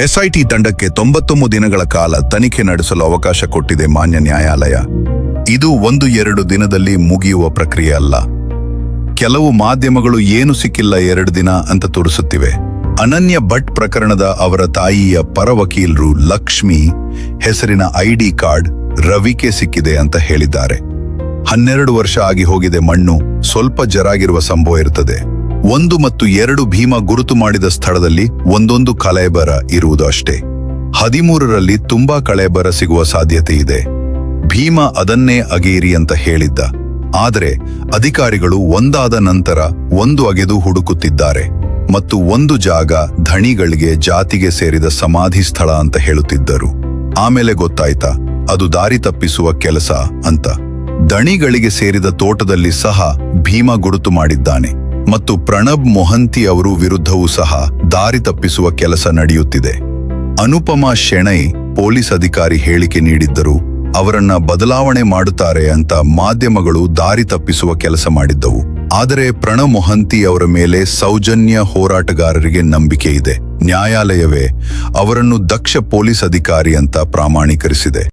SIT ತಂಡಕ್ಕೆ ತೊಂಬತ್ತೊಂಬತ್ತು ದಿನಗಳ ಕಾಲ ತನಿಖೆ ನಡೆಸಲು ಅವಕಾಶ ಕೊಟ್ಟಿದೆ ಮಾನ್ಯ ನ್ಯಾಯಾಲಯ. ಇದು ಒಂದು ಎರಡು ದಿನದಲ್ಲಿ ಮುಗಿಯುವ ಪ್ರಕ್ರಿಯೆ ಅಲ್ಲ. ಕೆಲವು ಮಾಧ್ಯಮಗಳು ಏನು ಸಿಕ್ಕಿಲ್ಲ ಎರಡು ದಿನ ಅಂತ ತೋರಿಸುತ್ತಿವೆ. ಅನನ್ಯ ಭಟ್ ಪ್ರಕರಣದ ಅವರ ತಾಯಿಯ ಪರ ವಕೀಲರು ಲಕ್ಷ್ಮಿ, ಹೆಸರಿನ ಐಡಿ ಕಾರ್ಡ್ ರವಿಕೆ ಸಿಕ್ಕಿದೆ ಅಂತ ಹೇಳಿದ್ದಾರೆ. ಹನ್ನೆರಡು ವರ್ಷ ಆಗಿ ಹೋಗಿದೆ ಮಣ್ಣು, ಸ್ವಲ್ಪ ಜರಾಗಿರುವ ಸಂಭವ ಇರುತ್ತದೆ ಒಂದು ಮತ್ತು ಎರಡು ಭೀಮ ಗುರುತು ಮಾಡಿದ ಸ್ಥಳದಲ್ಲಿ ಒಂದೊಂದು ಕಲೆಬರ ಇರುವುದು ಅಷ್ಟೇ. ಹದಿಮೂರರಲ್ಲಿ ತುಂಬಾ ಕಳೆಬರ ಸಿಗುವ ಸಾಧ್ಯತೆ ಇದೆ. ಭೀಮ ಅದನ್ನೇ ಅಗೇರಿ ಅಂತ ಹೇಳಿದ್ದ. ಆದರೆ ಅಧಿಕಾರಿಗಳು ಒಂದಾದ ನಂತರ ಒಂದು ಅಗೆದು ಹುಡುಕುತ್ತಿದ್ದಾರೆ ಮತ್ತು ಒಂದು ಜಾಗ ಧಣಿಗಳಿಗೆ ಜಾತಿಗೆ ಸೇರಿದ ಸಮಾಧಿ ಸ್ಥಳ ಅಂತ ಹೇಳುತ್ತಿದ್ದರು. ಆಮೇಲೆ ಗೊತ್ತಾಯ್ತಾ, ಅದು ದಾರಿ ತಪ್ಪಿಸುವ ಕೆಲಸ ಅಂತ. ದಣಿಗಳಿಗೆ ಸೇರಿದ ತೋಟದಲ್ಲಿ ಸಹ ಭೀಮ ಗುರುತು ಮಾಡಿದ್ದಾನೆ. ಮತ್ತು ಪ್ರಣಬ್ ಮೊಹಂತಿ ಅವರು ವಿರುದ್ಧವೂ ಸಹ ದಾರಿ ತಪ್ಪಿಸುವ ಕೆಲಸ ನಡೆಯುತ್ತಿದೆ. ಅನುಪಮಾ ಶೆಣೈ ಪೊಲೀಸ್ ಅಧಿಕಾರಿ ಹೇಳಿಕೆ ನೀಡಿದ್ದರು, ಅವರನ್ನ ಬದಲಾವಣೆ ಮಾಡುತ್ತಾರೆ ಅಂತ ಮಾಧ್ಯಮಗಳು ದಾರಿ ತಪ್ಪಿಸುವ ಕೆಲಸ ಮಾಡಿದ್ದವು. ಆದರೆ ಪ್ರಣಬ್ ಮೊಹಂತಿ ಅವರ ಮೇಲೆ ಸೌಜನ್ಯ ಹೋರಾಟಗಾರರಿಗೆ ನಂಬಿಕೆ ಇದೆ. ನ್ಯಾಯಾಲಯವೇ ಅವರನ್ನು ದಕ್ಷ ಪೊಲೀಸ್ ಅಧಿಕಾರಿ ಅಂತ ಪ್ರಾಮಾಣೀಕರಿಸಿದೆ.